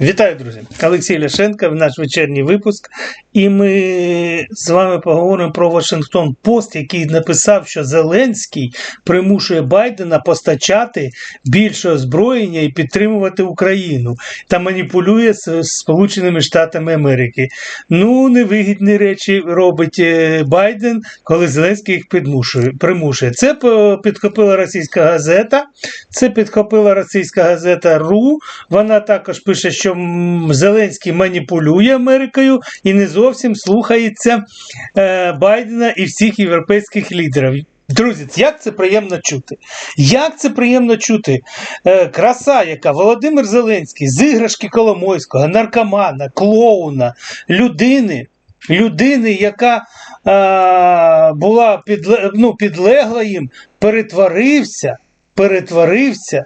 Вітаю, друзі! Олексій Ляшенко, наш вечірній випуск. І ми з вами поговоримо про Вашингтон Пост, який написав, що Зеленський примушує Байдена постачати більше озброєння і підтримувати Україну та маніпулює з Сполученими Штатами Америки. Ну, невигідні речі робить е, Байден, коли Зеленський їх підмушує, примушує. Це підхопила російська газета. Це підхопила російська газета РУ. Вона також пише, що м, Зеленський маніпулює Америкою і не зовсім слухається е, Байдена і всіх європейських лідерів. Друзі, як це приємно чути? Як це приємно чути? Е, краса, яка Володимир Зеленський з іграшки Коломойського, наркомана, клоуна, людини, людини, яка е, була підле, ну, підлегла їм, перетворився, перетворився.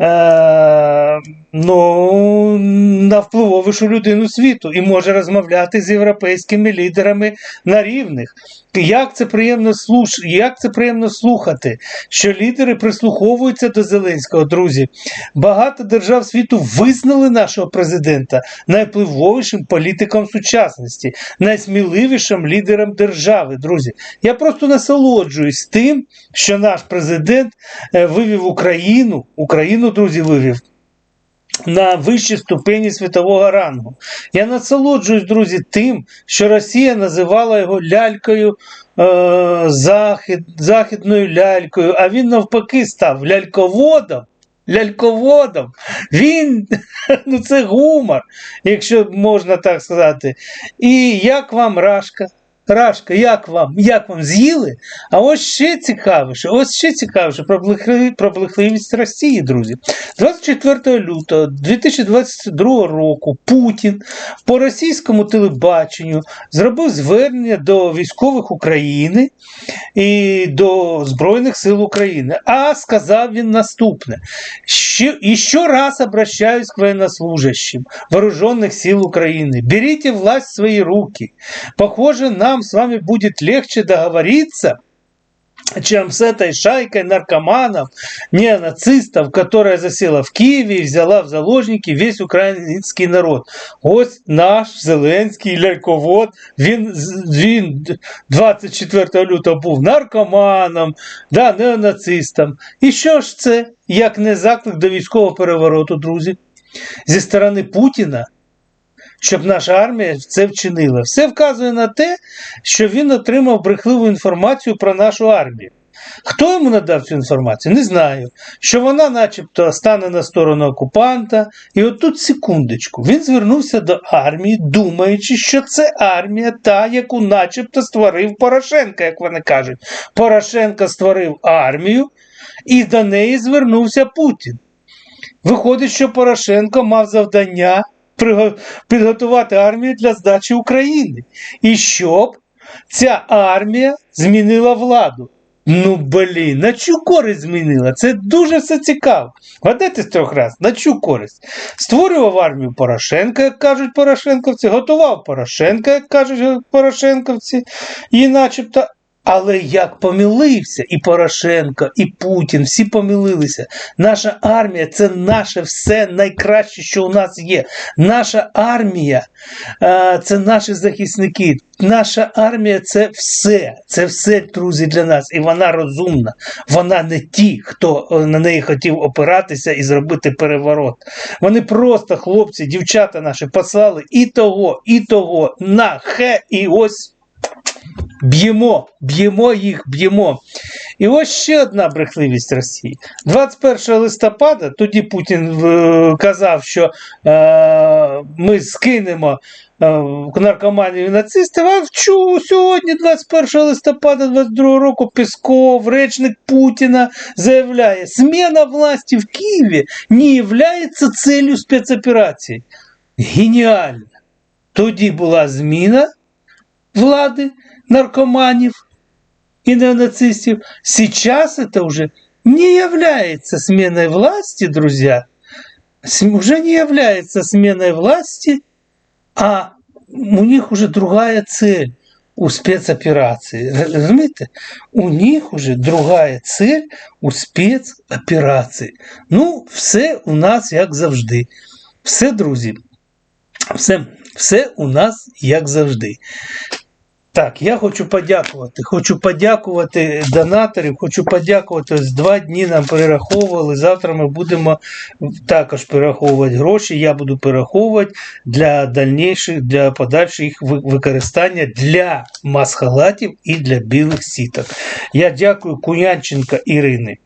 Е, ну, на впливовішу людину світу і може розмовляти з європейськими лідерами на рівних. Як це приємно слуш... як це приємно слухати, що лідери прислуховуються до Зеленського, друзі. Багато держав світу визнали нашого президента найвпливовішим політиком сучасності, найсміливішим лідером держави. Друзі, я просто насолоджуюсь тим, що наш президент е, вивів Україну, Україну, друзі, вивів. На вищі ступені світового рангу. Я насолоджуюсь, друзі, тим, що Росія називала його лялькою е, захід, західною лялькою, а він навпаки став ляльководом. Ляльководом. Він, ну це гумор, якщо можна так сказати. І як вам Рашка? Рашка, як вам? Як вам з'їли? А ось ще цікавіше, ось ще цікавіше про, брехли- про брехливість Росії, друзі. 24 лютого 2022 року Путін по російському телебаченню зробив звернення до військових України і до Збройних сил України. А сказав він наступне: що, еще раз обращаюсь к военнослужащим вооруженных сил Украины. Берите власть в свои руки. Похоже, нам с вами будет легче договориться, чем с этой шайкой наркоманов, неонацистов, которая засела в Киеве и взяла в заложники весь український народ. Ось наш Зеленський ляльковод, він, він 24 лютого був наркоманом, да, неонацистом. І що ж це, як не заклик до військового перевороту, друзі? Зі сторони Путіна, щоб наша армія це вчинила. Все вказує на те, що він отримав брехливу інформацію про нашу армію. Хто йому надав цю інформацію? Не знаю. Що вона, начебто, стане на сторону окупанта. І от тут секундочку. Він звернувся до армії, думаючи, що це армія, та, яку начебто створив Порошенко, як вони кажуть. Порошенко створив армію, і до неї звернувся Путін. Виходить, що Порошенко мав завдання підготувати армію для здачі України. І щоб ця армія змінила владу. Ну, блін, на чу користь змінила? Це дуже все цікаво. Гадайте з трьох раз, на чу користь. Створював армію Порошенка, як кажуть Порошенковці, готував Порошенка, як кажуть Порошенковці, і начебто. Але як помилився і Порошенко, і Путін, всі помилилися. Наша армія це наше все найкраще, що у нас є. Наша армія е, це наші захисники. Наша армія це все. Це все, друзі, для нас. І вона розумна. Вона не ті, хто е, на неї хотів опиратися і зробити переворот. Вони просто, хлопці, дівчата наші послали і того, і того на хе, і ось. Б'ємо, б'ємо їх, б'ємо. І ось ще одна брехливість Росії. 21 листопада тоді Путін е, казав, що е, ми скинемо е, наркоманів і нацистів, а вчу сьогодні, 21 листопада 22 року, Песков, речник Путіна, заявляє, зміна власті в Києві не є целью спецоперації. Геніально. Тоді була зміна влади наркоманів и неонацистов. Сейчас это уже не является сменой власти, друзья. Уже не является сменой власти, а у них уже другая цель у спецоперации. Р- Розумієте? У них уже другая цель у спецоперації. Ну, все у нас як завжди. Все, друзі, все, все у нас як завжди. Так, я хочу подякувати. Хочу подякувати донаторів, хочу подякувати. Ось два дні нам перераховували. Завтра ми будемо також перераховувати гроші. Я буду перераховувати для дальніших, для подальших їх використання для масхалатів і для білих сіток. Я дякую Куянченка Ірини.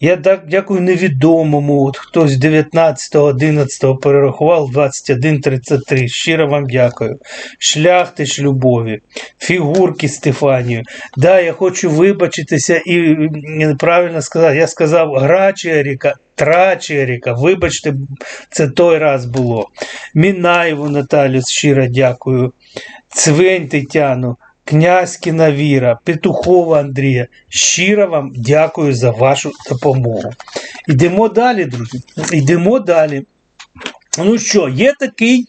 Я так дякую невідомому. От хтось 19-11 перерахував 21.33. Щиро вам дякую. Шляхтич любові, фігурки Стефанію. Да, я хочу вибачитися і правильно сказати. Я сказав гра Черіка, тра Черіка. Вибачте, це той раз було. Мінаєву Наталю щиро дякую. Цвень Тетяну. Князькіна Віра, Петухова Андрія. Щиро вам дякую за вашу допомогу. Йдемо далі, друзі. Йдемо далі. Ну що, є такий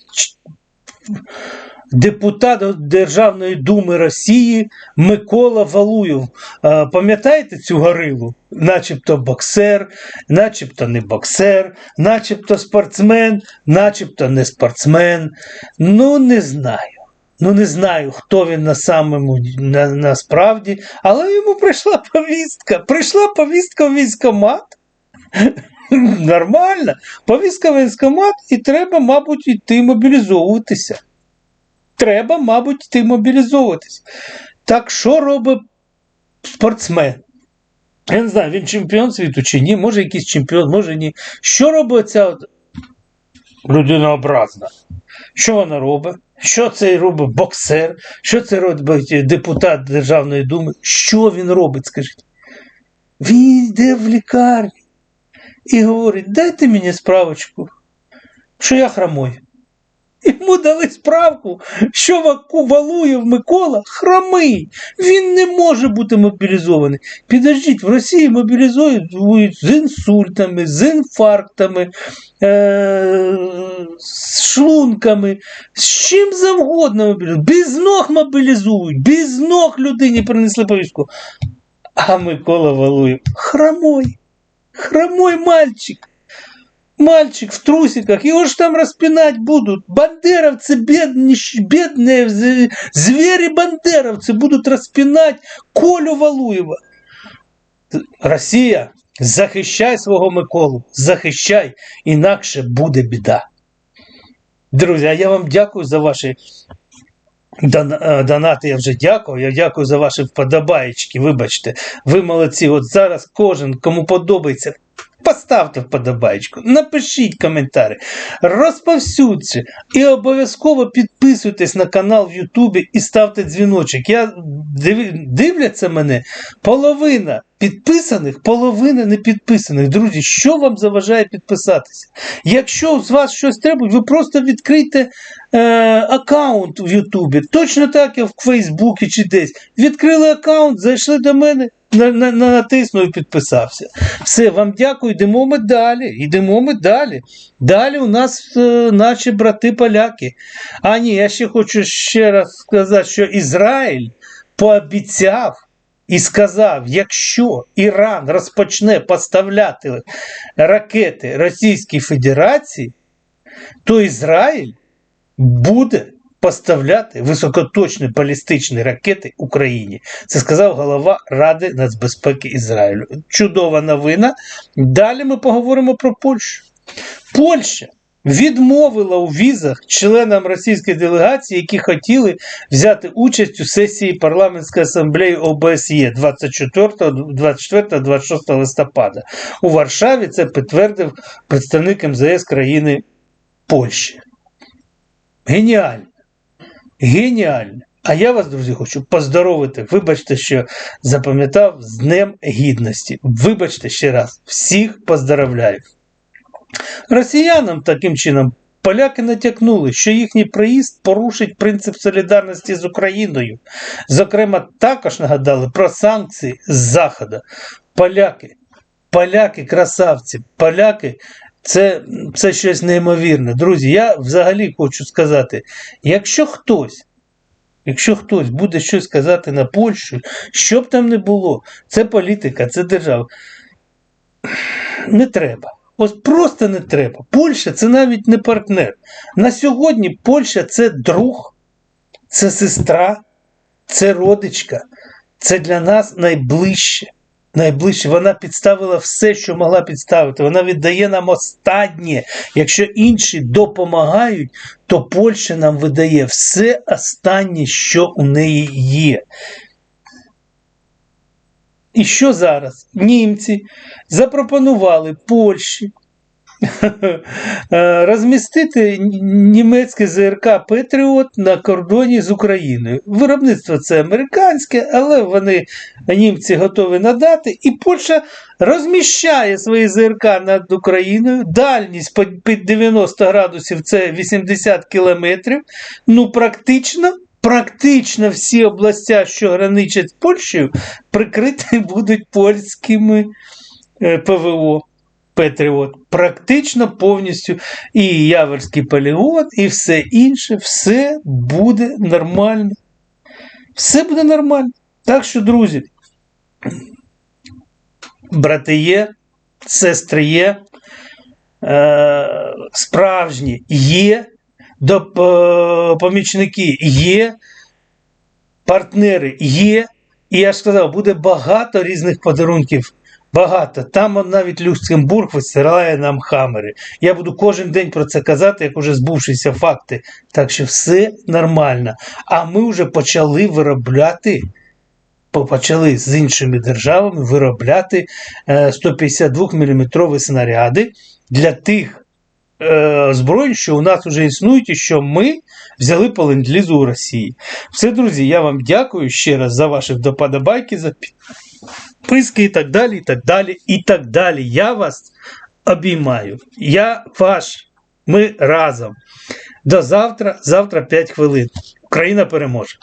депутат Державної думи Росії Микола Валуєв. Пам'ятаєте цю горилу? Начебто боксер, начебто не боксер, начебто спортсмен, начебто не спортсмен. Ну, не знаю. Ну, не знаю, хто він на самому на, але йому прийшла повістка. Прийшла повістка в військкомат. Нормально. Повістка в військкомат, і треба, мабуть, йти мобілізовуватися. Треба, мабуть, йти мобілізовуватися. Так що робить спортсмен? Я не знаю, він чемпіон світу чи ні, може якийсь чемпіон, може ні. Що робить ця от людинообразна? Що вона робить? Що це робить боксер? Що це робить депутат Державної думи? Що він робить, скажіть? Він йде в лікарню і говорить: дайте мені справочку, що я хромой. Йому дали справку, що Валуєв Микола хромий. Він не може бути мобілізований. Підождіть, в Росії мобілізують з інсультами, з інфарктами, е- з шлунками, з чим завгодно мобілізують. Без ног мобілізують, без ног людині принесли повістку. А Микола Валуєв хромой. Хромой мальчик Мальчик в трусиках, его ж там распинать будут. Бандеровцы, бедные, бедные з- звери-бандеровцы будут распинать Колю Валуєва. Росія, захищай свого Миколу, захищай, інакше буде біда. Друзі, а я вам дякую за ваші дон- е, донати. Я вже дякую. Я дякую за ваші вподобаєчки. Вибачте, ви молодці. От зараз кожен, кому подобається, Поставте вподобайку, напишіть коментарі, розповсюдьте і обов'язково підписуйтесь на канал в Ютубі і ставте дзвіночок. Я див- дивляться мене половина підписаних, половина не підписаних. Друзі, що вам заважає підписатися? Якщо з вас щось треба, ви просто відкрийте е, аккаунт в Ютубі. Точно так, як в Фейсбуці чи десь. Відкрили аккаунт, зайшли до мене. На, на, на натиснув і підписався. Все, вам дякую. Йдемо ми далі. Йдемо ми далі. Далі у нас е, наші брати-поляки. А ні, я ще хочу ще раз сказати, що Ізраїль пообіцяв і сказав: якщо Іран розпочне поставляти ракети Російській Федерації, то Ізраїль буде поставляти високоточні балістичні ракети Україні. Це сказав голова Ради нацбезпеки Ізраїлю. Чудова новина. Далі ми поговоримо про Польщу. Польща відмовила у візах членам російської делегації, які хотіли взяти участь у сесії парламентської асамблеї ОБСЄ 24-26 листопада. У Варшаві це підтвердив представник МЗС країни Польщі. Геніально. Геніально. А я вас, друзі, хочу поздоровити. Вибачте, що запам'ятав з Днем Гідності. Вибачте ще раз, всіх поздоровляю. Росіянам таким чином поляки натякнули, що їхній приїзд порушить принцип солідарності з Україною. Зокрема, також нагадали про санкції з Заходу. Поляки, поляки, красавці, поляки. Це, це щось неймовірне. Друзі, я взагалі хочу сказати: якщо хтось, якщо хтось буде щось казати на Польщу, що б там не було, це політика, це держава. Не треба. От просто не треба. Польща це навіть не партнер. На сьогодні Польща це друг, це сестра, це родичка, це для нас найближче. Найближче вона підставила все, що могла підставити. Вона віддає нам останнє. Якщо інші допомагають, то Польща нам видає все останнє, що у неї є. І що зараз? Німці запропонували Польщі розмістити німецьке ЗРК Петріот на кордоні з Україною. Виробництво це американське, але вони німці готові надати, і Польща розміщає свої ЗРК над Україною. Дальність під 90 градусів це 80 кілометрів. Ну, практично. Практично всі областя, що граничать з Польщею, прикриті будуть польськими е, ПВО. Петріот. Практично повністю і Яверський полігон, і все інше, все буде нормально. Все буде нормально. Так що, друзі, брати є, сестри є, е, справжні є, доп- помічники є, партнери є. І я ж сказав, буде багато різних подарунків. Багато. Там навіть Люксембург висирає нам хамери. Я буду кожен день про це казати, як уже збувшися факти. Так що все нормально. А ми вже почали виробляти, почали з іншими державами виробляти 152 мм снаряди для тих е, що у нас вже існують, і що ми взяли по ленд-лізу у Росії. Все, друзі, я вам дякую ще раз за ваші вподобайки, за підписки і так далі, і так далі, і так далі. Я вас обіймаю. Я ваш. Ми разом. До завтра. Завтра 5 хвилин. Україна переможе.